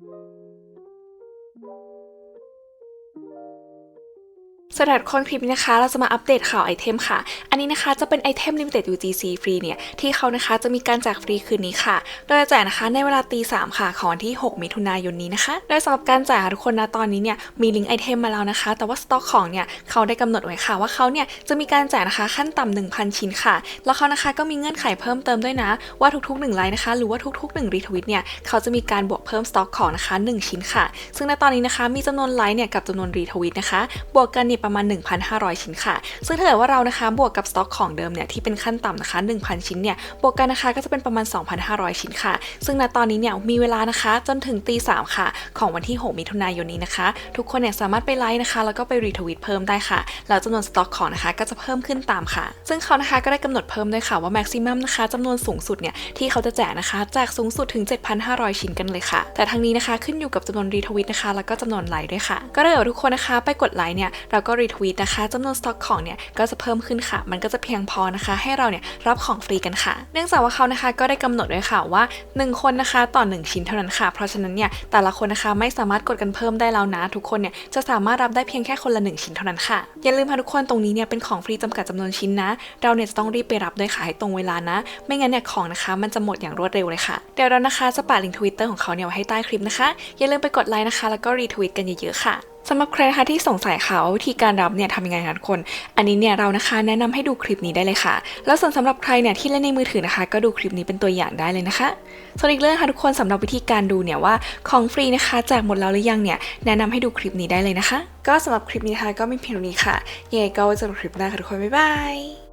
Thank you. สำหรับคนคลิปนี้นะคะ เราจะมาอัปเดตข่าวไอเทมค่ะ อันนี้นะคะจะเป็นไอเทม Limited UGC ฟรีเนี่ย ที่เขานะคะจะมีการแจกฟรีคืนนี้ค่ะ โดยจะแจกนะคะในเวลาตีสามค่ะ ของวันที่ 6 มิถุนายนนี้นะคะ โดยสำหรับการแจกทุกคนนะตอนนี้เนี่ยมีลิงก์ไอเทมมาแล้วนะคะ แต่ว่าสต็อกของเนี่ยเขาได้กำหนดไว้ค่ะ ว่าเขาเนี่ยจะมีการแจกนะคะขั้นต่ำ1,000 ชิ้นค่ะ แล้วเขานะคะก็มีเงื่อนไขเพิ่มเติมด้วยนะ ว่าทุกๆ1ไลค์นะคะ หรือว่าทุกๆ1รีทวิตเนี่ยเขาจะมีการบวกเพิ่มสต็อกของนะคะ1ชิ้นค่ะ ซึ่งในตอนนี้นะคะมีจำนวนไลค์เนี่ยกับจำนวนรีทวิตนะคะบวกกันเนี่ยประมาณ 1,500 ชิ้นค่ะ ซึ่งถ้าเกิดว่าเรานะคะบวกกับสต็อกของเดิมเนี่ยที่เป็นขั้นต่ำนะคะ 1,000 ชิ้นเนี่ยบวกกันนะคะก็จะเป็นประมาณ 2,500 ชิ้นค่ะ ซึ่งณตอนนี้เนี่ยมีเวลานะคะจนถึงตีสามค่ะ ของวันที่ 6 มิถุนายนนี้นะคะ ทุกคนเนี่ยสามารถไปไลค์นะคะ แล้วก็ไปรีทวิตเพิ่มได้ค่ะแล้วจำนวนสต็อกของนะคะก็จะเพิ่มขึ้นตามค่ะ ซึ่งเขานะคะก็ได้กำหนดเพิ่มด้วยค่ะว่าแม็กซิมัมนะคะจำนวนสูงสุดเนี่ยที่เขาจะแจกนะคะแจกสูงสุดถึง 7,500 ชิ้นกันเลยค่ะ แต่ทั้งนี้นะคะขึ้นอยู่กับจำนวนรีทวิตนะคะ แล้วก็จำนวนไลค์ด้วยค่ะ ก็เกิดว่าทุกคนนะคะไปกดไลค์เนี่ยเราก็รีทวิตนะคะจำนวนสต็อกของเนี่ยก็จะเพิ่มขึ้นค่ะ มันก็จะเพียงพอนะคะ ให้เราเนี่ยรับของฟรีกันค่ะ เนื่องจากว่าเขานะคะก็ได้กำหนดไว้ค่ะว่า 1 คนนะคะต่อ 1 ชิ้นเท่านั้นค่ะ เพราะฉะนั้นเนี่ยแต่ละคนนะคะไม่สามารถกดกันเพิ่มได้แล้วนะ ทุกคนเนี่ยจะสามารถรับได้เพียงแค่คนละ 1 ชิ้นเท่านั้นค่ะ อย่าลืมค่ะทุกคนตรงนี้เนี่ยเป็นของฟรีจำกัดจำนวนชิ้นนะ เราเนี่ยจะต้องรีบไปรับด้วยค่ะให้ตรงเวลานะ ไม่งั้นเนี่ยของนะคะ มันจะหมดอย่างรวดเร็วเลยค่ะเดี๋ยวเรานะคะจะปะลิงก์ทวิตเตอร์ของเขาเนี่ยไว้ให้ใต้คลิปนะคะอย่าลืมไปกดไลค์นะคะ แล้วก็รีทวิตกันเยอะๆค่ะ สำหรับใครนะคะที่สงสัยค่ะว่าวิธีการรับเนี่ยทำยังไงคะทุกคน อันนี้เนี่ยเรานะคะแนะนำให้ดูคลิปนี้ได้เลยค่ะ แล้วส่วนสำหรับใครเนี่ยที่เล่นในมือถือนะคะ ก็ดูคลิปนี้เป็นตัวอย่างได้เลยนะคะส่วนอีกเรื่องค่ะทุกคนสำหรับวิธีการดูเนี่ยว่าของฟรีนะคะแจกหมดแล้วหรือยังเนี่ยแนะนำให้ดูคลิปนี้ได้เลยนะคะ ก็สำหรับคลิปนี้นะคะก็ไม่เพียงเท่านี้ค่ะยังไงก็ไว้เจอกันคลิปหน้าค่ะทุกคนบ๊ายบาย